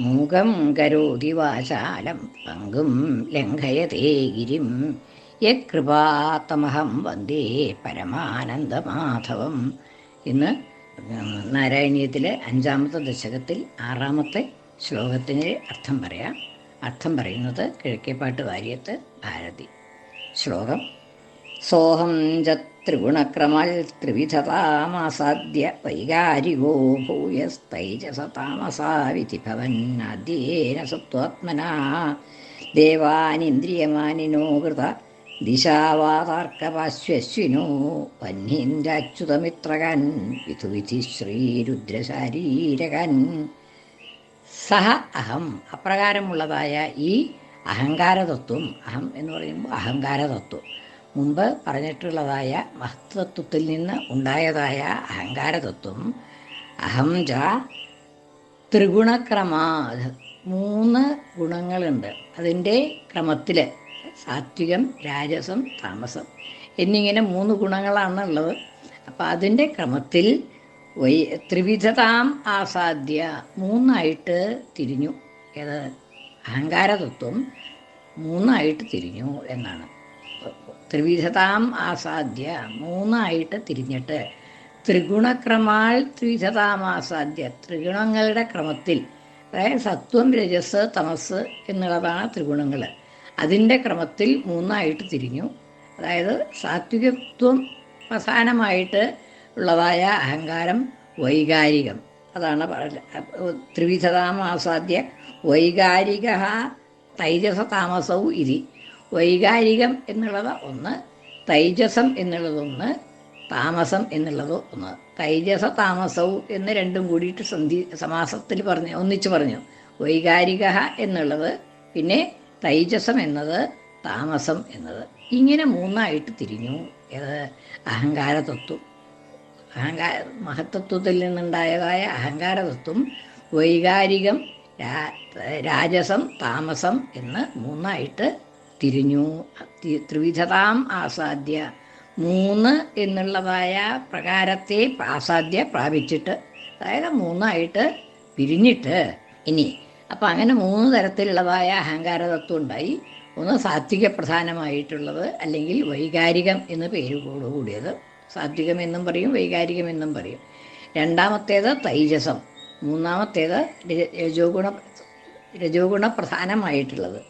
മൂകം കരോതി വാചാലം പങ്കും ലംഘയതേ ഗിരിം. യകൃപാത്തമഹം വന്ദേ പരമാനന്ദമാധവം. ഇന്ന് നാരായണീയത്തിലെ അഞ്ചാമത്തെ ദശകത്തിൽ ആറാമത്തെ ശ്ലോകത്തിന് അർത്ഥം പറയാം. അർത്ഥം പറയുന്നത് കിഴക്കേപ്പാട്ട് വാര്യത്ത് ഭാരതി. ശ്ലോകം സോഹം ച ത്രിഗുണക്രമൽ ത്രിവിധതാമസാദ്യ വൈകാരികോ ഭൂയസ്തൈജസതാമസാവിധി ഭവന്നാദ്യേന സത്വാത്മനാ. ദേവാനിന്ദ്രിയമാനിനോ കൃത ദിശാവാതാർക്കപാശ്വസ്വിനോ വന്യീന്ദ്രാച്യുതമിത്രകൻ വിധുവിധി ശ്രീരുദ്രശാരീരകൻ. സഹ അഹം അപ്രകാരമുള്ളതായ ഈ അഹങ്കാരതത്വം അഹം എന്ന് പറയുമ്പോൾ അഹങ്കാരതത്വം. മുമ്പ് പറഞ്ഞിട്ടുള്ളതായ മഹത്വത്വത്തിൽ നിന്ന് ഉണ്ടായതായ അഹങ്കാരതത്വം. അഹം ജ ത്രിഗുണക്രമാ. മൂന്ന് ഗുണങ്ങളുണ്ട്. അതിന്റെ ക്രമത്തിൽ സാത്വികം രാജസം താമസം എന്നിങ്ങനെ മൂന്ന് ഗുണങ്ങളാണ് ഉള്ളത് അപ്പം അതിന്റെ ക്രമത്തിൽ വൈ ത്രിവിധതാം ആസാദ്യ മൂന്നായിട്ട് തിരിഞ്ഞു. ഏത്? അഹങ്കാരതത്വം മൂന്നായിട്ട് തിരിഞ്ഞു എന്നാണ്. ത്രിവിധതാം ആസാദ്യ. മൂന്നായിട്ട് തിരിഞ്ഞിട്ട്. ത്രിഗുണക്രമാൽ ത്രിവിധതാം ആസാദ്യ. ത്രിഗുണങ്ങളുടെ ക്രമത്തിൽ. അതായത് സത്വം രജസ് തമസ് എന്നുള്ളതാണ് ത്രിഗുണങ്ങൾ. അതിന്റെ ക്രമത്തിൽ മൂന്നായിട്ട് തിരിഞ്ഞു. അതായത് സാത്വികത്വം പ്രധാനമായിട്ട് ഉള്ളതായ അഹങ്കാരം വൈകാരികം. അതാണ് ത്രിവിധതാം ആസാദ്യ. വൈകാരിക തൈജസ താമസവും ഇതി. വൈകാരികം എന്നുള്ളത് ഒന്ന് തൈജസം എന്നുള്ളതൊന്ന് താമസം എന്നുള്ളത് ഒന്ന്. തൈജസ താമസവും എന്ന് രണ്ടും കൂടിയിട്ട് സന്ധി സമാസത്തിൽ പറഞ്ഞു ഒന്നിച്ച് പറഞ്ഞു. വൈകാരിക എന്നുള്ളത് പിന്നെ തൈജസം എന്നത് താമസം എന്നത്. ഇങ്ങനെ മൂന്നായിട്ട് തിരിഞ്ഞു. ഏത്? അഹങ്കാരതത്വം. അഹങ്കാര മഹത്തത്വത്തിൽ നിന്നുണ്ടായതായ അഹങ്കാരതത്വം വൈകാരികം രാജസം താമസം എന്ന് മൂന്നായിട്ട് തിരിഞ്ഞു. ത്രിവിധതാം ആസാദ്യ. മൂന്ന് എന്നുള്ളതായ പ്രകാരത്തെ ആസാദ്യ പ്രാപിച്ചിട്ട് അതായത് മൂന്നായിട്ട് പിരിഞ്ഞിട്ട് ഇനി. അപ്പം അങ്ങനെ മൂന്ന് തരത്തിലുള്ളതായ അഹങ്കാര തത്വം ഉണ്ടായി. ഒന്ന് സാത്വിക പ്രധാനമായിട്ടുള്ളത് അല്ലെങ്കിൽ വൈകാരികം എന്ന് പേര് കൂടിയത്. സാത്വികം എന്നും പറയും വൈകാരികം എന്നും പറയും. രണ്ടാമത്തേത് തൈജസം. മൂന്നാമത്തേത് രജോഗുണ രജോഗുണ പ്രധാനമായിട്ടുള്ളത്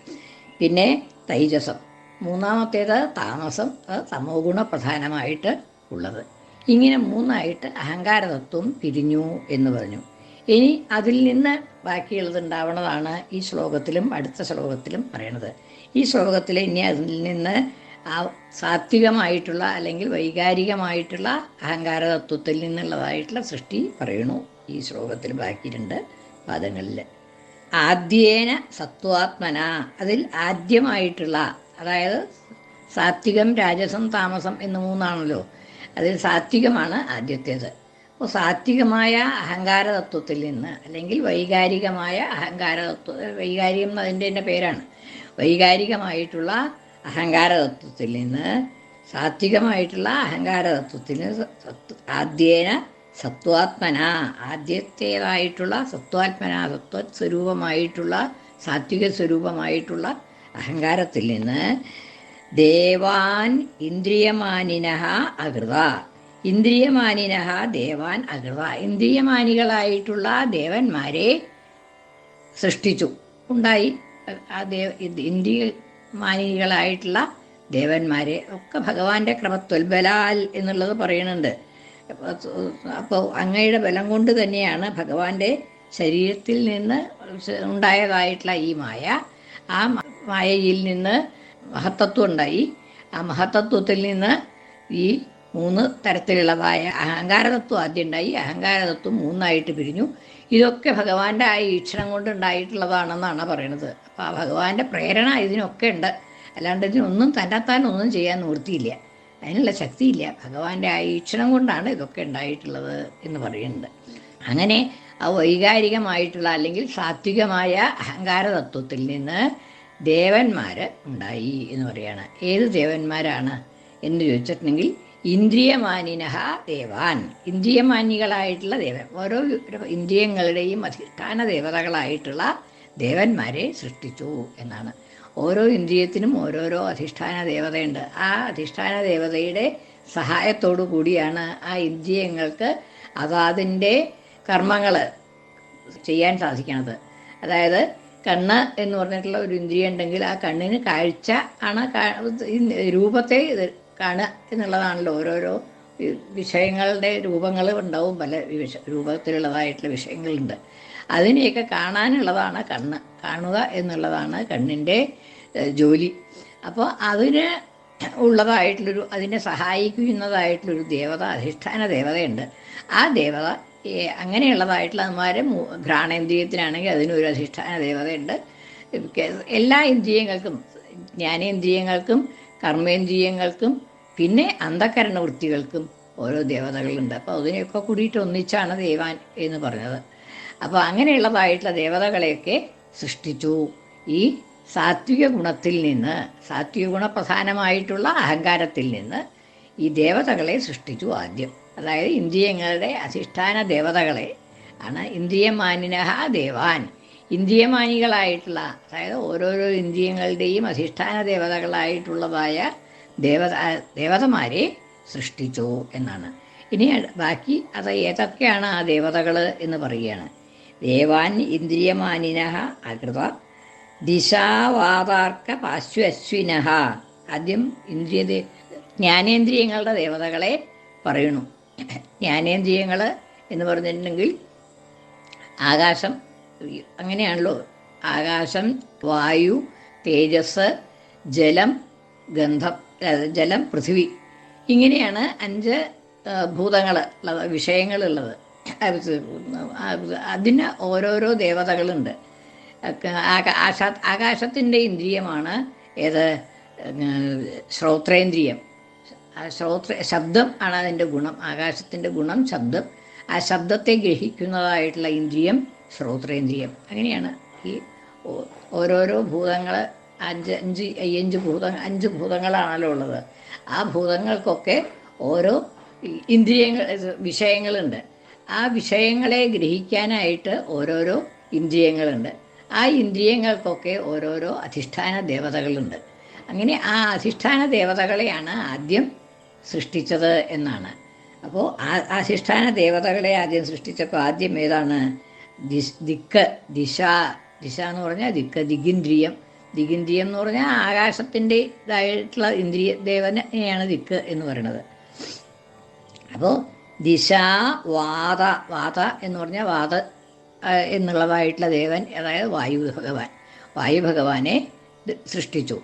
പിന്നെ തൈജസം. മൂന്നാമത്തേത് താമസം. തമോ ഗുണ പ്രധാനമായിട്ട് ഉള്ളത്. ഇങ്ങനെ മൂന്നായിട്ട് അഹങ്കാരതത്വം പിരിഞ്ഞു എന്ന് പറഞ്ഞു. ഇനി അതിൽ നിന്ന് ബാക്കിയുള്ളത് ഉണ്ടാവുന്നതാണ് ഈ ശ്ലോകത്തിലും അടുത്ത ശ്ലോകത്തിലും പറയണത്. ഈ ശ്ലോകത്തിൽ ഇനി അതിൽ നിന്ന് ആ സാത്വികമായിട്ടുള്ള അല്ലെങ്കിൽ വൈകാരികമായിട്ടുള്ള അഹങ്കാരതത്വത്തിൽ നിന്നുള്ളതായിട്ടുള്ള സൃഷ്ടി പറയണു ഈ ശ്ലോകത്തിൽ ബാക്കി രണ്ട് പാദങ്ങളിൽ ആദ്യേന സത്വാത്മന. അതിൽ ആദ്യമായിട്ടുള്ള അതായത് സാത്വികം രാജസം താമസം എന്ന് മൂന്നാണല്ലോ. അതിൽ സാത്വികമാണ് ആദ്യത്തേത്. അപ്പോൾ സാത്വികമായ അഹങ്കാരതത്വത്തിൽ നിന്ന് അല്ലെങ്കിൽ വൈകാരികമായ അഹങ്കാര അഹങ്കാരതത്വ വൈകാരികം അതിന്റെ തന്നെ പേരാണ്. വൈകാരികമായിട്ടുള്ള അഹങ്കാര അഹങ്കാരതത്വത്തിൽ നിന്ന് സാത്വികമായിട്ടുള്ള സത്വ ആദ്യേന സത്വാത്മന ആദ്യത്തേതായിട്ടുള്ള സത്വാത്മന സത്വ സ്വരൂപമായിട്ടുള്ള സാത്വിക സ്വരൂപമായിട്ടുള്ള അഹങ്കാരത്തിൽ നിന്ന് ദേവാൻ ഇന്ദ്രിയമാനിനഹ അകൃത. ഇന്ദ്രിയമാനിനഹ ദേവാൻ അകൃത. ഇന്ദ്രിയമാനികളായിട്ടുള്ള ദേവന്മാരെ സൃഷ്ടിച്ചു. ഉണ്ടായി. ആ ദേവ ഇന്ദ്രിയമാനികളായിട്ടുള്ള ദേവന്മാരെ ഒക്കെ ഭഗവാന്റെ ക്രമത്വൽബലാൽ എന്നുള്ളത് പറയുന്നുണ്ട്. അപ്പോൾ അങ്ങയുടെ ബലം കൊണ്ട് തന്നെയാണ് ഭഗവാന്റെ ശരീരത്തിൽ നിന്ന് ഉണ്ടായതായിട്ടുള്ള ഈ മായ. ആ മായയിൽ നിന്ന് മഹത്തത്വം ഉണ്ടായി. ആ മഹത്തത്വത്തിൽ നിന്ന് ഈ മൂന്ന് തരത്തിലുള്ളതായ അഹങ്കാരതത്വം ആദ്യം ഉണ്ടായി. അഹങ്കാരതത്വം മൂന്നായിട്ട് പിരിഞ്ഞു. ഇതൊക്കെ ഭഗവാന്റെ ആ ഈക്ഷണം കൊണ്ട് ഉണ്ടായിട്ടുള്ളതാണെന്നാണ് പറയണത്. അപ്പോൾ ആ ഭഗവാന്റെ പ്രേരണ ഇതിനൊക്കെ ഉണ്ട്. അല്ലാണ്ട് ഇതിനൊന്നും തന്നെത്താൻ ഒന്നും ചെയ്യാൻ നിവൃത്തിയില്ല. അതിനുള്ള ശക്തിയില്ല. ഭഗവാന്റെ ആ ഈക്ഷണം കൊണ്ടാണ് ഇതൊക്കെ ഉണ്ടായിട്ടുള്ളത് എന്ന് പറയുന്നത്. അങ്ങനെ ആ വൈകാരികമായിട്ടുള്ള അല്ലെങ്കിൽ സാത്വികമായ അഹങ്കാര തത്വത്തിൽ നിന്ന് ദേവന്മാർ ഉണ്ടായി എന്ന് പറയാണ്. ഏത് ദേവന്മാരാണ് എന്ന് ചോദിച്ചിട്ടുണ്ടെങ്കിൽ ഇന്ദ്രിയമാനിനഹ ദേവാൻ. ഇന്ദ്രിയമാനികളായിട്ടുള്ള ദേവൻ ഓരോ ഇന്ദ്രിയങ്ങളുടെയും അധിഷ്ഠാന ദേവതകളായിട്ടുള്ള ദേവന്മാരെ സൃഷ്ടിച്ചു എന്നാണ്. ഓരോ ഇന്ദ്രിയത്തിനും ഓരോരോ അധിഷ്ഠാന ദേവതയുണ്ട്. ആ അധിഷ്ഠാന ദേവതയുടെ സഹായത്തോടു കൂടിയാണ് ആ ഇന്ദ്രിയങ്ങൾക്ക് അതാതിന്റെ കർമ്മങ്ങൾ ചെയ്യാൻ സാധിക്കുന്നത് അതായത് കണ്ണ് എന്ന് പറഞ്ഞിട്ടുള്ള ഒരു ഇന്ദ്രിയം ഉണ്ടെങ്കിൽ ആ കണ്ണിന് കാഴ്ച ആണ് രൂപത്തെ കാണുക എന്നുള്ളതാണല്ലോ ഓരോരോ വിഷയങ്ങളുടെ രൂപങ്ങൾ ഉണ്ടാവും. പല വിഷ രൂപത്തിലുള്ളതായിട്ടുള്ള വിഷയങ്ങളുണ്ട്. അതിനെയൊക്കെ കാണാനുള്ളതാണ് കണ്ണ്. കാണുക എന്നുള്ളതാണ് കണ്ണിന്റെ ജോലി. അപ്പോൾ അതിന് ഉള്ളതായിട്ടുള്ളൊരു അതിനെ സഹായിക്കുന്നതായിട്ടുള്ളൊരു ദേവത അധിഷ്ഠാന ദേവതയുണ്ട്. ആ ദേവത അങ്ങനെയുള്ളതായിട്ടുള്ള അതുമാരെ ഘ്രാണേന്ദ്രിയത്തിനാണെങ്കിൽ അതിനൊരു അധിഷ്ഠാന ദേവതയുണ്ട്. എല്ലാ ഇന്ദ്രിയങ്ങൾക്കും ജ്ഞാനേന്ദ്രിയങ്ങൾക്കും കർമ്മേന്ദ്രിയങ്ങൾക്കും പിന്നെ അന്ധകരണ വൃത്തികൾക്കും ഓരോ ദേവതകളുണ്ട്. അപ്പോൾ അതിനെയൊക്കെ കൂടിയിട്ട് ഒന്നിച്ചാണ് ദേവാൻ എന്ന് പറഞ്ഞത്. അപ്പോൾ അങ്ങനെയുള്ളതായിട്ടുള്ള ദേവതകളെയൊക്കെ സൃഷ്ടിച്ചു. ഈ സാത്വിക ഗുണത്തിൽ നിന്ന് സാത്വിക ഗുണപ്രധാനമായിട്ടുള്ള അഹങ്കാരത്തിൽ നിന്ന് ഈ ദേവതകളെ സൃഷ്ടിച്ചു ആദ്യം. അതായത് ഇന്ദ്രിയങ്ങളുടെ അധിഷ്ഠാന ദേവതകളെ ആണ് ഇന്ദ്രിയമാനിനഹ ദേവാൻ. ഇന്ദ്രിയമാനികളായിട്ടുള്ള അതായത് ഓരോരോ ഇന്ദ്രിയങ്ങളുടെയും അധിഷ്ഠാന ദേവതകളായിട്ടുള്ളതായ ദേവത ദേവതമാരെ സൃഷ്ടിച്ചു എന്നാണ്. ഇനി ബാക്കി അത് ഏതൊക്കെയാണ് ആ ദേവതകൾ എന്ന് പറയുകയാണ്. ദേവാൻ ഇന്ദ്രിയമാനിന അകൃത ദിശാവാതാർക്ക പാശ്വസ്വിനഹ. ആദ്യം ഇന്ദ്രിയ ജ്ഞാനേന്ദ്രിയങ്ങളുടെ ദേവതകളെ പറയണു ജ്ഞാനേന്ദ്രിയങ്ങൾ എന്ന് പറഞ്ഞിട്ടുണ്ടെങ്കിൽ ആകാശം അങ്ങനെയാണല്ലോ. ആകാശം വായു തേജസ് ജലം ഗന്ധം ജലം പൃഥ്വി. ഇങ്ങനെയാണ് അഞ്ച് ഭൂതങ്ങൾ വിഷയങ്ങളുള്ളത്. അതിന് ഓരോരോ ദേവതകളുണ്ട്. ആകാശ ആകാശത്തിന്റെ ഇന്ദ്രിയമാണ് ഏത് ശ്രോത്രേന്ദ്രിയം. ശ്രോത്ര ശബ്ദം ആണ് അതിന്റെ ഗുണം ആകാശത്തിന്റെ ഗുണം ശബ്ദം. ആ ശബ്ദത്തെ ഗ്രഹിക്കുന്നതായിട്ടുള്ള ഇന്ദ്രിയം ശ്രോത്രേന്ദ്രിയം. അങ്ങനെയാണ് ഈ ഓരോരോ ഭൂതങ്ങൾ അഞ്ച് അഞ്ച് അയ്യഞ്ച് ഭൂത അഞ്ച് ഭൂതങ്ങളാണല്ലോ ഉള്ളത്. ആ ഭൂതങ്ങൾക്കൊക്കെ ഓരോ ഇന്ദ്രിയങ്ങൾ വിഷയങ്ങളുണ്ട്. ആ വിഷയങ്ങളെ ഗ്രഹിക്കാനായിട്ട് ഓരോരോ ഇന്ദ്രിയങ്ങളുണ്ട്. ആ ഇന്ദ്രിയങ്ങൾക്കൊക്കെ ഓരോരോ അധിഷ്ഠാന ദേവതകളുണ്ട്. അങ്ങനെ ആ അധിഷ്ഠാന ദേവതകളെയാണ് ആദ്യം സൃഷ്ടിച്ചത് എന്നാണ്. അപ്പോൾ ആ അധിഷ്ഠാന ദേവതകളെ ആദ്യം സൃഷ്ടിച്ചപ്പോൾ ആദ്യം ഏതാണ്? ദിക്ക് ദിശ ദിശ എന്ന് പറഞ്ഞാൽ ദിക്ക് ദിഗിന്ദ്രിയം. ദിഗിന്ദ്രിയം എന്ന് പറഞ്ഞാൽ ആകാശത്തിന്റെ ഇതായിട്ടുള്ള ഇന്ദ്രിയ ദേവനെയാണ് ദിക്ക് എന്ന് പറയുന്നത്. അപ്പോൾ ദിശ വാത വാത എന്ന് പറഞ്ഞാൽ വാത എന്നുള്ളതായിട്ടുള്ള ദേവൻ അതായത് വായു ഭഗവാൻ. വായു ഭഗവാനെ സൃഷ്ടിച്ചു.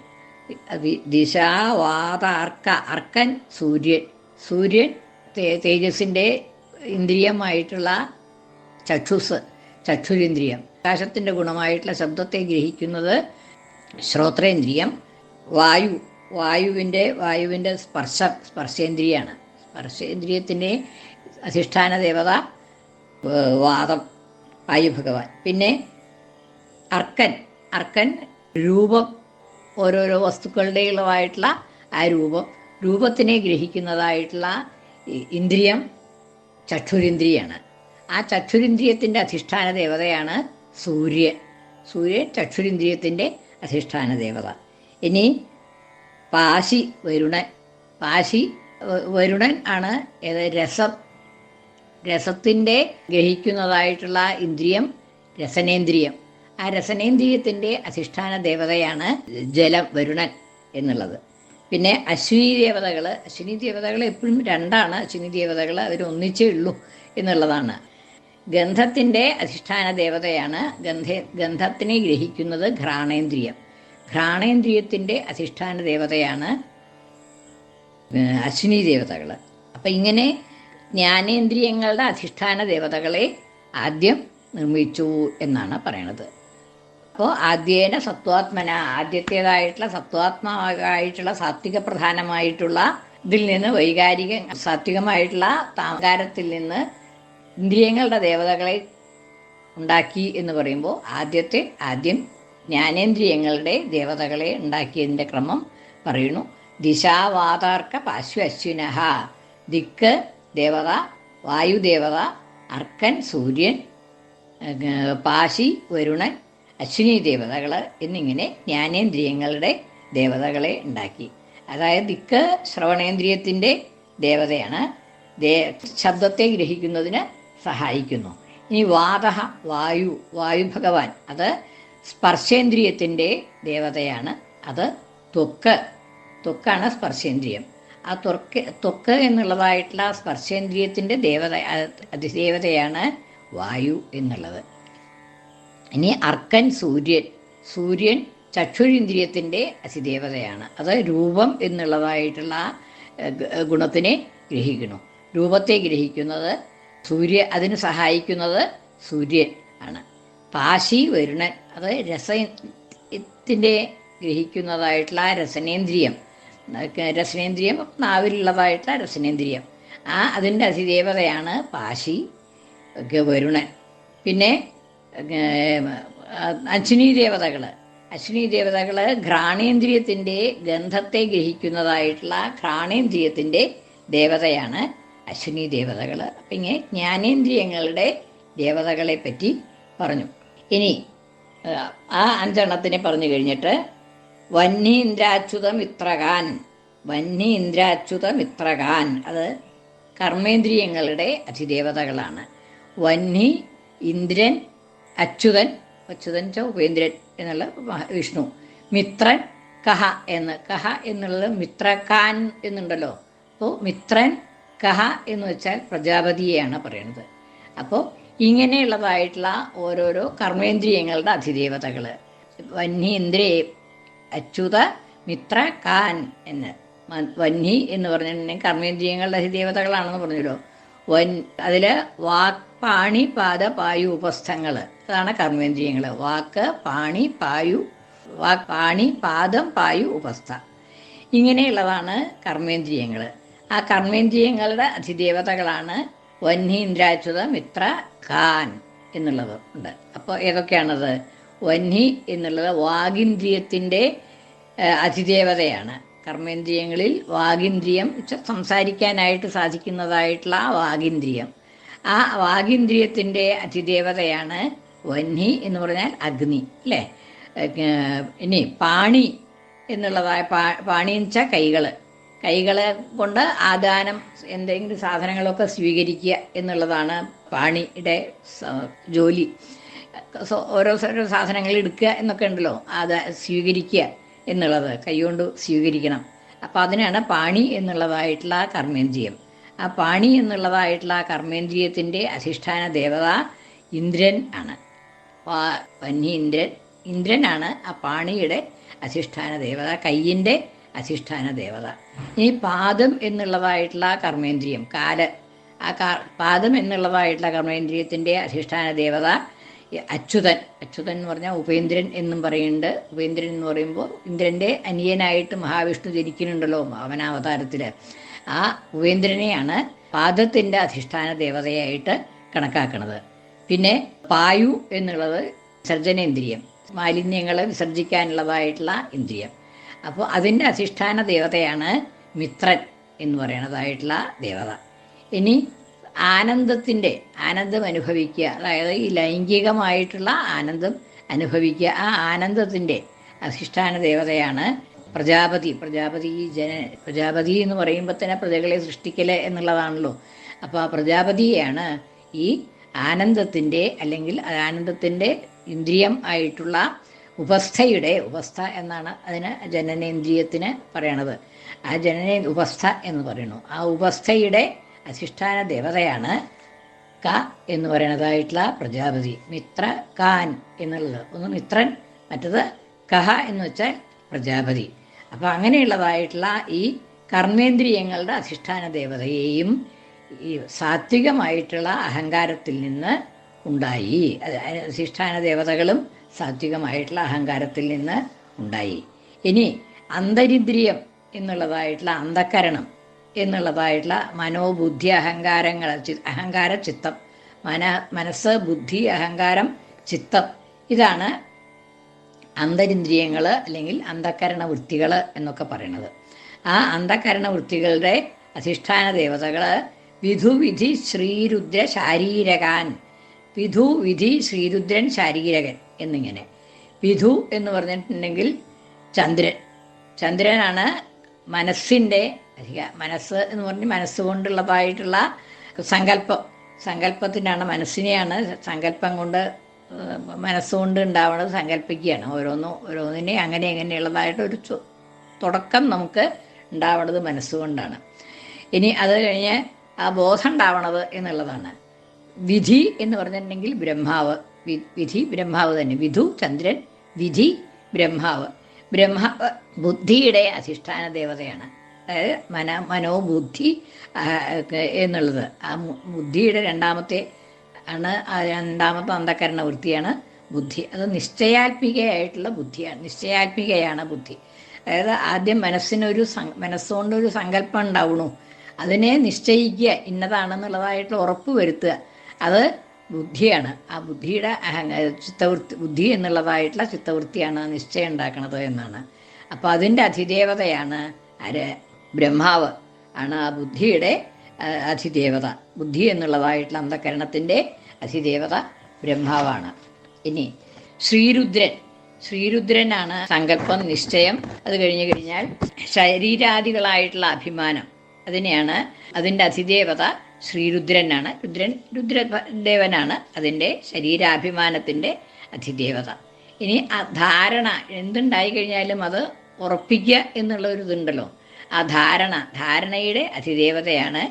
ദിശാ വാത അർക്ക അർക്കൻ സൂര്യൻ. സൂര്യൻ തേജസ്സിന്റെ ഇന്ദ്രിയമായിട്ടുള്ള ചക്ഷുസ് ചക്ഷുരിന്ദ്രിയം. ആകാശത്തിന്റെ ഗുണമായിട്ടുള്ള ശബ്ദത്തെ ഗ്രഹിക്കുന്നത് ശ്രോത്രേന്ദ്രിയം. വായു വായുവിന്റെ വായുവിന്റെ സ്പർശം സ്പർശേന്ദ്രിയാണ്. സ്പർശേന്ദ്രിയത്തിന്റെ അധിഷ്ഠാന ദേവത വാദം വായു ഭഗവാൻ. പിന്നെ അർക്കൻ അർക്കൻ രൂപം ഓരോരോ വസ്തുക്കളുടെയുള്ളതായിട്ടുള്ള ആ രൂപം രൂപത്തിനെ ഗ്രഹിക്കുന്നതായിട്ടുള്ള ഇന്ദ്രിയം ചക്ഷുരിന്ദ്രിയാണ്. ആ ചക്ഷുരിന്ദ്രിയത്തിന്റെ അധിഷ്ഠാന ദേവതയാണ് സൂര്യൻ. സൂര്യൻ ചക്ഷുരിന്ദ്രിയത്തിന്റെ അധിഷ്ഠാന ദേവത. ഇനി പാശി വരുണൻ പാശി വരുണൻ ആണ് രസം രസത്തിന്റെ ഗ്രഹിക്കുന്നതായിട്ടുള്ള ഇന്ദ്രിയം രസനേന്ദ്രിയം. ആ രസനേന്ദ്രിയത്തിന്റെ അധിഷ്ഠാന ദേവതയാണ് ജലം വരുണൻ എന്നുള്ളത്. പിന്നെ അശ്വിനി ദേവതകൾ അശ്വിനി ദേവതകൾ എപ്പോഴും രണ്ടാണ്. അശ്വിനി ദേവതകൾ അവർ ഒന്നിച്ചേ ഉള്ളൂ എന്നുള്ളതാണ്. ഗന്ധത്തിന്റെ അധിഷ്ഠാന ദേവതയാണ്. ഗന്ധ ഗന്ധത്തിനെ ഗ്രഹിക്കുന്നത് ഘ്രാണേന്ദ്രിയം. ഘ്രാണേന്ദ്രിയത്തിന്റെ അധിഷ്ഠാന ദേവതയാണ് അശ്വിനി ദേവതകൾ അപ്പം ഇങ്ങനെ ജ്ഞാനേന്ദ്രിയങ്ങളുടെ അധിഷ്ഠാന ദേവതകളെ ആദ്യം നിർമ്മിച്ചു എന്നാണ് പറയണത്. അപ്പോൾ ആദ്യേന സത്വാത്മന ആദ്യത്തേതായിട്ടുള്ള സത്വാത്മാവായിട്ടുള്ള സാത്വിക പ്രധാനമായിട്ടുള്ള ഇതിൽ നിന്ന് വൈകാരിക സാത്വികമായിട്ടുള്ള താങ്കാരത്തിൽ നിന്ന് ഇന്ദ്രിയങ്ങളുടെ ദേവതകളെ ഉണ്ടാക്കി എന്ന് പറയുമ്പോൾ ആദ്യത്തെ ആദ്യം ജ്ഞാനേന്ദ്രിയങ്ങളുടെ ദേവതകളെ ഉണ്ടാക്കിയതിന്റെ ക്രമം പറയുന്നു. ദിശാവാതാർക്ക പാശ്വശ്വിനഹ ദിക്ക് ദേവത വായുദേവത അർക്കൻ സൂര്യൻ പാശി വരുണൻ അശ്വിനി ദേവതകൾ എന്നിങ്ങനെ ജ്ഞാനേന്ദ്രിയങ്ങളുടെ ദേവതകളെ ഉണ്ടാക്കി. അതായത് ദിക്ക് ശ്രവണേന്ദ്രിയത്തിന്റെ ദേവതയാണ്. ദേ ശബ്ദത്തെ ഗ്രഹിക്കുന്നതിന് സഹായിക്കുന്നു. ഇനി വാതഹ വായു വായു ഭഗവാൻ അത് സ്പർശേന്ദ്രിയത്തിന്റെ ദേവതയാണ്. അത് ത്വക്ക് ത്വക്കാണ് സ്പർശേന്ദ്രിയം. ആ ത്വക്ക് ത്വക്ക് എന്നുള്ളതായിട്ടുള്ള സ്പർശേന്ദ്രിയത്തിന്റെ ദേവത അതിദേവതയാണ് വായു എന്നുള്ളത്. ഇനി അർക്കൻ സൂര്യൻ സൂര്യൻ ചക്ഷുരിന്ദ്രിയത്തിന്റെ അതിദേവതയാണ്. അത് രൂപം എന്നുള്ളതായിട്ടുള്ള ഗുണത്തിനെ ഗ്രഹിക്കുന്നു. രൂപത്തെ ഗ്രഹിക്കുന്നത് സൂര്യ അതിന് സഹായിക്കുന്നത് സൂര്യൻ ആണ്. പാശി വരുണൻ അത് രസത്തിന്റെ ഗ്രഹിക്കുന്നതായിട്ടുള്ള രസനേന്ദ്രിയം രസനേന്ദ്രിയം നാവിലുള്ളതായിട്ട് രസനേന്ദ്രിയം. ആ അതിന്റെ അതിദേവതയാണ് പാശി വരുണൻ. പിന്നെ അശ്വിനി ദേവതകൾ അശ്വിനി ദേവതകൾ ഘ്രാണേന്ദ്രിയത്തിന്റെ ഗന്ധത്തെ ഗ്രഹിക്കുന്നതായിട്ടുള്ള ഘ്രാണേന്ദ്രിയത്തിന്റെ ദേവതയാണ് അശ്വിനി ദേവതകൾ അപ്പം ഇങ്ങനെ ജ്ഞാനേന്ദ്രിയങ്ങളുടെ ദേവതകളെ പറ്റി പറഞ്ഞു. ഇനി ആ അഞ്ചെണ്ണത്തിനെ പറഞ്ഞു കഴിഞ്ഞിട്ട് വന്യീന്ദ്രാച്യുത മിത്രകാൻ വന്യീന്ദ്രാച്യുത മിത്രകാൻ അത് കർമ്മേന്ദ്രിയങ്ങളുടെ അധിദേവതകളാണ്. വന്നി ഇന്ദ്രൻ അച്യുതൻ അച്യുതൻ ച ഉപേന്ദ്രൻ എന്നുള്ള വിഷ്ണു. മിത്രൻ കഹ എന്ന്. കഹ എന്നുള്ളത് മിത്രകാൻ എന്നുണ്ടല്ലോ. അപ്പോൾ മിത്രൻ കഹ എന്ന് വെച്ചാൽ പ്രജാപതിയെയാണ് പറയുന്നത് അപ്പോൾ ഇങ്ങനെയുള്ളതായിട്ടുള്ള ഓരോരോ കർമ്മേന്ദ്രിയങ്ങളുടെ അതിദേവതകൾ വന്യീന്ദ്രേ അച്യുത മിത്ര കാൻ എന്ന്. വന്നി എന്ന് പറഞ്ഞിട്ടുണ്ടെങ്കിൽ കർമ്മേന്ദ്രിയങ്ങളുടെ ദേവതകളാണെന്ന് പറഞ്ഞല്ലോ. വൻ അതിൽ വാക് പാണി പാദ പായു ഉപസ്ഥങ്ങൾ അതാണ് കർമ്മേന്ദ്രിയങ്ങൾ വാക്ക് പാണി പായു വാക് പാണി പാദം പായു ഉപസ്ഥ. ഇങ്ങനെയുള്ളതാണ് കർമ്മേന്ദ്രിയങ്ങൾ ആ കർമ്മേന്ദ്രിയങ്ങളുടെ അതിദേവതകളാണ് വന്യീന്ദ്രാച്യുത മിത്ര കാൻ എന്നുള്ളത് ഉണ്ട്. അപ്പോൾ ഏതൊക്കെയാണത്? വന്നി എന്നുള്ളത് വാഗിന്ദ്രിയത്തിന്റെ അതിദേവതയാണ്. കർമ്മേന്ദ്രിയങ്ങളിൽ വാഗിന്ദ്രിയം സംസാരിക്കാനായിട്ട് സാധിക്കുന്നതായിട്ടുള്ള ആ വാഗിന്ദ്രിയം. ആ വാഗിന്ദ്രിയത്തിന്റെ അതിദേവതയാണ് വന്നി എന്ന് പറഞ്ഞാൽ അഗ്നി അല്ലേ? ഇനി പാണി എന്നുള്ളതായ പാ പാണി എന്ന് വെച്ചാൽ കൈകൾ കൈകളെ കൊണ്ട് ആദാനം എന്തെങ്കിലും സാധനങ്ങളൊക്കെ സ്വീകരിക്കുക എന്നുള്ളതാണ് പാണിയുടെ ജോലി. ഓരോ ഓരോ സാധനങ്ങൾ എടുക്കുക എന്നൊക്കെ ഉണ്ടല്ലോ. അത് സ്വീകരിക്കുക എന്നുള്ളത്. കൈകൊണ്ട് സ്വീകരിക്കണം. അപ്പം അതിനാണ് പാണി എന്നുള്ളതായിട്ടുള്ള കർമ്മേന്ദ്രിയം. ആ പാണി എന്നുള്ളതായിട്ടുള്ള കർമ്മേന്ദ്രിയത്തിന്റെ അധിഷ്ഠാന ദേവത ഇന്ദ്രൻ ആണ്. പന്നി ഇന്ദ്രൻ. ഇന്ദ്രനാണ് ആ പാണിയുടെ അധിഷ്ഠാന ദേവത കയ്യിന്റെ അധിഷ്ഠാന ദേവത. ഈ പാദം എന്നുള്ളതായിട്ടുള്ള കർമ്മേന്ദ്രിയം കാൽ. ആ പാദം എന്നുള്ളതായിട്ടുള്ള കർമ്മേന്ദ്രിയത്തിന്റെ അധിഷ്ഠാന ദേവത അച്യുതൻ അച്യുതൻ എന്ന് പറഞ്ഞാൽ ഉപേന്ദ്രൻ എന്നും പറയുന്നുണ്ട്. ഉപേന്ദ്രൻ എന്ന് പറയുമ്പോൾ ഇന്ദ്രന്റെ അനിയനായിട്ട് മഹാവിഷ്ണു ജനിക്കുന്നുണ്ടല്ലോ അവനാവതാരത്തിൽ ആ ഉപേന്ദ്രനെയാണ് പാദത്തിന്റെ അധിഷ്ഠാന ദേവതയായിട്ട് കണക്കാക്കുന്നത് പിന്നെ പായു എന്നുള്ളത് സർജനേന്ദ്രിയം മാലിന്യങ്ങൾ വിസർജിക്കാനുള്ളതായിട്ടുള്ള ഇന്ദ്രിയം. അപ്പോൾ അതിന്റെ അധിഷ്ഠാന ദേവതയാണ് മിത്രൻ എന്ന് പറയുന്നതായിട്ടുള്ള ദേവത. ഇനി ആനന്ദത്തിന്റെ ആനന്ദം അനുഭവിക്കുക. അതായത് ഈ ലൈംഗികമായിട്ടുള്ള ആനന്ദം അനുഭവിക്കുക. ആ ആനന്ദത്തിന്റെ അധിഷ്ഠാന ദേവതയാണ് പ്രജാപതി. പ്രജാപതി ജന പ്രജാപതി എന്ന് പറയുമ്പോൾ തന്നെ പ്രജകളെ സൃഷ്ടിക്കലേ എന്നുള്ളതാണല്ലോ. അപ്പോൾ ആ പ്രജാപതിയാണ് ഈ ആനന്ദത്തിന്റെ അല്ലെങ്കിൽ ആനന്ദത്തിന്റെ ഇന്ദ്രിയം ആയിട്ടുള്ള ഉപസ്ഥയുടെ ഉപസ്ഥ എന്നാണ് അതിന് ജനനേന്ദ്രിയത്തിന് പറയണത്. ആ ജനനേ ഉപസ്ഥ എന്ന് പറയുന്നു. ആ ഉപസ്ഥയുടെ അധിഷ്ഠാന ദേവതയാണ് ക എന്ന് പറയുന്നതായിട്ടുള്ള പ്രജാപതി. മിത്ര കാൻ എന്നുള്ളത്. ഒന്ന് മിത്രൻ മറ്റത് കഹ എന്ന് വെച്ചാൽ പ്രജാപതി. അപ്പോൾ അങ്ങനെയുള്ളതായിട്ടുള്ള ഈ കർമ്മേന്ദ്രിയങ്ങളുടെ അധിഷ്ഠാന ദേവതയെയും ഈ സാത്വികമായിട്ടുള്ള അഹങ്കാരത്തിൽ നിന്ന് ഉണ്ടായി. അധിഷ്ഠാന ദേവതകളും സാത്വികമായിട്ടുള്ള അഹങ്കാരത്തിൽ നിന്ന് ഉണ്ടായി. ഇനി അന്തരിന്ദ്രിയം എന്നുള്ളതായിട്ടുള്ള അന്ധക്കരണം എന്നുള്ളതായിട്ടുള്ള മനോബുദ്ധി അഹങ്കാരങ്ങൾ അഹങ്കാര ചിത്തം മന മനസ്സ് ബുദ്ധി അഹങ്കാരം ചിത്തം. ഇതാണ് അന്തരിന്ദ്രിയങ്ങൾ അല്ലെങ്കിൽ അന്ധക്കരണ വൃത്തികൾ എന്നൊക്കെ പറയുന്നത്. ആ അന്ധകരണ വൃത്തികളുടെ അധിഷ്ഠാന ദേവതകൾ വിധുവിധി ശ്രീരുദ്ര ശാരീരകാൻ വിധു വിധി ശ്രീരുദ്രൻ ശാരീരകൻ എന്നിങ്ങനെ. വിധു എന്ന് പറഞ്ഞിട്ടുണ്ടെങ്കിൽ ചന്ദ്രൻ. ചന്ദ്രനാണ് മനസ്സിന്റെ മനസ്സ് എന്ന് പറഞ്ഞ് മനസ്സുകൊണ്ടുള്ളതായിട്ടുള്ള സങ്കല്പം. സങ്കല്പത്തിനാണ് മനസ്സിനെയാണ് സങ്കല്പം കൊണ്ട് മനസ്സുകൊണ്ട് ഉണ്ടാവുന്നത് സങ്കല്പിക്കുകയാണ്. ഓരോന്നും ഓരോന്നിനെ അങ്ങനെ എങ്ങനെയുള്ളതായിട്ട് ഒരു തുടക്കം നമുക്ക് ഉണ്ടാവുന്നത് മനസ്സുകൊണ്ടാണ്. ഇനി അത് കഴിഞ്ഞ് ആ ബോധം ഉണ്ടാവണത് എന്നുള്ളതാണ്. വിധി എന്ന് പറഞ്ഞിട്ടുണ്ടെങ്കിൽ ബ്രഹ്മാവ്. വിധി ബ്രഹ്മാവ് തന്നെ. വിധു ചന്ദ്രൻ വിധി ബ്രഹ്മാവ്. ബ്രഹ്മാവ് ബുദ്ധിയുടെ അധിഷ്ഠാന ദേവതയാണ്. അതായത് മന മനോബുദ്ധി എന്നുള്ളത്. ആ ബുദ്ധിയുടെ രണ്ടാമത്തെ ആണ് ആ രണ്ടാമത്തെ അന്ധകരണ വൃത്തിയാണ് ബുദ്ധി. അത് നിശ്ചയാത്മികയായിട്ടുള്ള ബുദ്ധിയാണ്. നിശ്ചയാത്മികയാണ് ബുദ്ധി. അതായത് ആദ്യം മനസ്സിനൊരു മനസ്സുകൊണ്ടൊരു സങ്കല്പം ഉണ്ടാവണു. അതിനെ നിശ്ചയിക്കുക ഇന്നതാണെന്നുള്ളതായിട്ട് ഉറപ്പ് വരുത്തുക. അത് ബുദ്ധിയാണ്. ആ ബുദ്ധിയുടെ ചിത്തവൃത്തി ബുദ്ധി എന്നുള്ളതായിട്ടുള്ള ചിത്തവൃത്തിയാണ് നിശ്ചയം ഉണ്ടാക്കുന്നത് എന്നാണ്. അപ്പോൾ അതിന്റെ അധിദേവതയാണ് ആര്? ബ്രഹ്മാവ് ആണ് ആ ബുദ്ധിയുടെ അധിദേവത. ബുദ്ധി എന്നുള്ളതായിട്ടുള്ള അന്ധകരണത്തിന്റെ അധിദേവത ബ്രഹ്മാവാണ്. ഇനി ശ്രീരുദ്രൻ. ശ്രീരുദ്രനാണ് സങ്കല്പം നിശ്ചയം. അത് കഴിഞ്ഞു കഴിഞ്ഞാൽ ശരീരാദികളായിട്ടുള്ള അഭിമാനം. അതിനെയാണ് അതിന്റെ അധിദേവത ശ്രീരുദ്രനാണ്. രുദ്രൻ രുദ്രദേവനാണ്. അതിന്റെ ശരീരാഭിമാനത്തിന്റെ അധിദേവത ഇനി ആ ധാരണ എന്തുണ്ടായി കഴിഞ്ഞാലും അത് ഉറപ്പിക്കുക എന്നുള്ള ഒരു ഇതുണ്ടല്ലോ ആ ധാരണ ധാരണയുടെ അധിദേവതയാണ്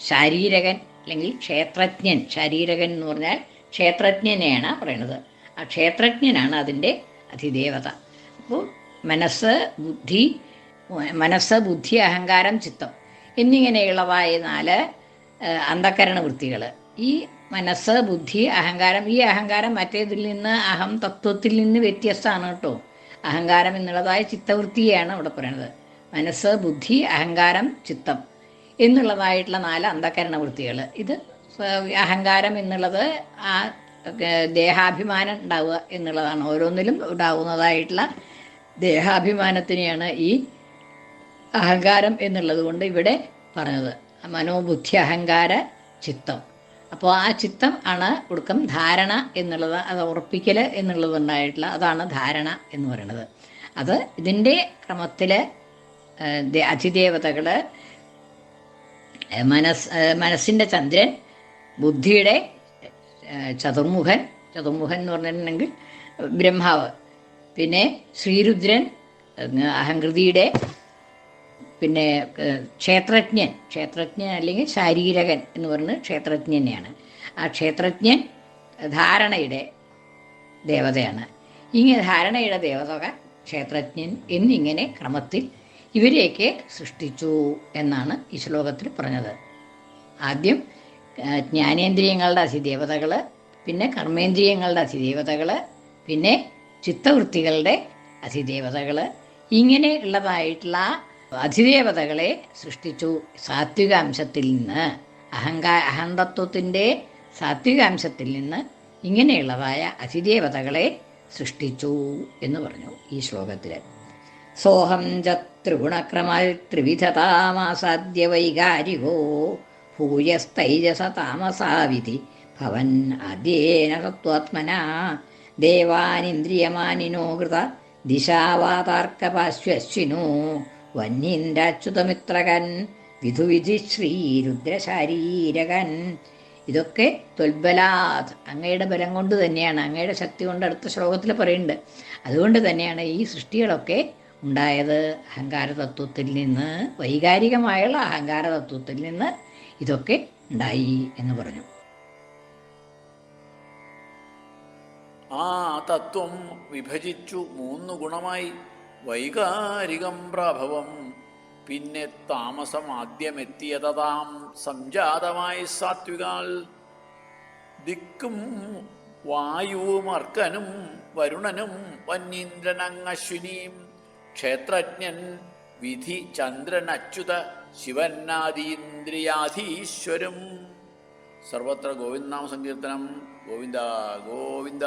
ശാരീരകൻ അല്ലെങ്കിൽ ക്ഷേത്രജ്ഞൻ. ശാരീരകൻ എന്ന് പറഞ്ഞാൽ ക്ഷേത്രജ്ഞനെയാണ് പറയണത് ആ ക്ഷേത്രജ്ഞനാണ് അതിന്റെ അധിദേവത അപ്പോൾ മനസ്സ് ബുദ്ധി മനസ്സ് ബുദ്ധി അഹങ്കാരം ചിത്തം എന്നിങ്ങനെയുള്ളവായ നാല് അന്ധക്കരണ വൃത്തികൾ ഈ മനസ്സ് ബുദ്ധി അഹങ്കാരം ഈ അഹങ്കാരം മറ്റേതിൽ നിന്ന് അഹം തത്വത്തിൽ നിന്ന് വ്യത്യസ്തമാണ് കേട്ടോ. അഹങ്കാരം എന്നുള്ളതായ ചിത്തവൃത്തിയാണ് അവിടെ പറയുന്നത് മനസ്സ് ബുദ്ധി അഹങ്കാരം ചിത്തം എന്നുള്ളതായിട്ടുള്ള നാല് അന്ധകരണ വൃത്തികൾ ഇത് അഹങ്കാരം എന്നുള്ളത് ആ ദേഹാഭിമാനം ഉണ്ടാവുക എന്നുള്ളതാണ്. ഓരോന്നിലും ഉണ്ടാവുന്നതായിട്ടുള്ള ദേഹാഭിമാനത്തിനെയാണ് ഈ അഹങ്കാരം എന്നുള്ളത് കൊണ്ട് ഇവിടെ പറഞ്ഞത്. മനോബുദ്ധി അഹങ്കാര ചിത്തം. അപ്പോൾ ആ ചിത്തം ആണ് ഒടുക്കം ധാരണ എന്നുള്ളത് അത് ഉറപ്പിക്കൽ എന്നുള്ളതുണ്ടായിട്ടുള്ള അതാണ് ധാരണ എന്ന് പറയുന്നത്. അത് ഇതിന്റെ ക്രമത്തിൽ അതിദേവതകൾ മനസ് മനസ്സിന്റെ ചന്ദ്രൻ ബുദ്ധിയുടെ ചതുർമുഖൻ ചതുർമുഖൻ എന്ന് പറഞ്ഞിട്ടുണ്ടെങ്കിൽ ബ്രഹ്മാവ്. പിന്നെ ശ്രീരുദ്രൻ അഹങ്കൃതിയുടെ പിന്നെ ക്ഷേത്രജ്ഞൻ ക്ഷേത്രജ്ഞൻ അല്ലെങ്കിൽ ശാരീരകൻ എന്ന് പറയുന്നത് ക്ഷേത്രജ്ഞനെയാണ്. ആ ക്ഷേത്രജ്ഞൻ ധാരണയുടെ ദേവതയാണ്. ഇങ്ങനെ ധാരണയുടെ ദേവത ക്ഷേത്രജ്ഞൻ എന്നിങ്ങനെ ക്രമത്തിൽ ഇവരെയൊക്കെ സൃഷ്ടിച്ചു എന്നാണ് ഈ ശ്ലോകത്തിൽ പറഞ്ഞത്. ആദ്യം ജ്ഞാനേന്ദ്രിയങ്ങളുടെ അധിദേവതകൾ പിന്നെ കർമ്മേന്ദ്രിയങ്ങളുടെ അധിദേവതകൾ പിന്നെ ചിത്തവൃത്തികളുടെ അതിദേവതകൾ. ഇങ്ങനെ അധിദേവതകളെ സൃഷ്ടിച്ചു സാത്വികാംശത്തിൽ നിന്ന്. അഹങ്കാ അഹന്തത്വത്തിന്റെ സാത്വികാംശത്തിൽ നിന്ന് ഇങ്ങനെയുള്ളതായ അതിദേവതകളെ സൃഷ്ടിച്ചു എന്ന് പറഞ്ഞു ഈ ശ്ലോകത്തിൽ സോഹം ച ത്രിഗുണക്രമാൽ ത്രിവിധതാമാസാദ്യ വൈകാരികോ ഭൂയസ്തൈജസ താമസാവിധി ഭവൻ ആദ്യേന തത്വാത്മന ദേവാനിന്ദ്രിയമാനിനോ കൃത ദിശാവാതാർക്കപാശ്വശ്വിനോ വന്യീന്ദ്രാച്യുതമിത്രകൻ വിധുവിധി ശ്രീരുദ്രശാരീരകൻ ഇതൊക്കെ തൊൽബലാത് അങ്ങയുടെ ബലം കൊണ്ട് തന്നെയാണ് അങ്ങയുടെ ശക്തി കൊണ്ട് അടുത്ത ശ്ലോകത്തിൽ പറയുന്നുണ്ട്. അതുകൊണ്ട് തന്നെയാണ് ഈ സൃഷ്ടികളൊക്കെ ഉണ്ടായത്. അഹങ്കാര തത്വത്തിൽ നിന്ന് വൈകാരികമായുള്ള അഹങ്കാര തത്വത്തിൽ നിന്ന് ഇതൊക്കെ ഉണ്ടായി എന്ന് പറഞ്ഞു. ആ തത്വം വിഭജിച്ചു മൂന്ന് ഗുണമായി. വൈകാരികം പ്രഭവം. പിന്നെ താമസം ആദ്യമെത്തിയതാം സംജാതമായി സാത്വികാൽ ദിക്കും വായുവും അർക്കനും വരുണനും വന്യീന്ദ്രനങ്ങശ്വിനിയും ക്ഷേത്രജ്ഞൻ വിധി ചന്ദ്രൻ അച്യുത ശിവന്നാദീന്ദ്രിയാധീശ്വരും. സർവത്ര ഗോവിന്ദനാമ സങ്കീർത്തനം. ഗോവിന്ദ ഗോവിന്ദ.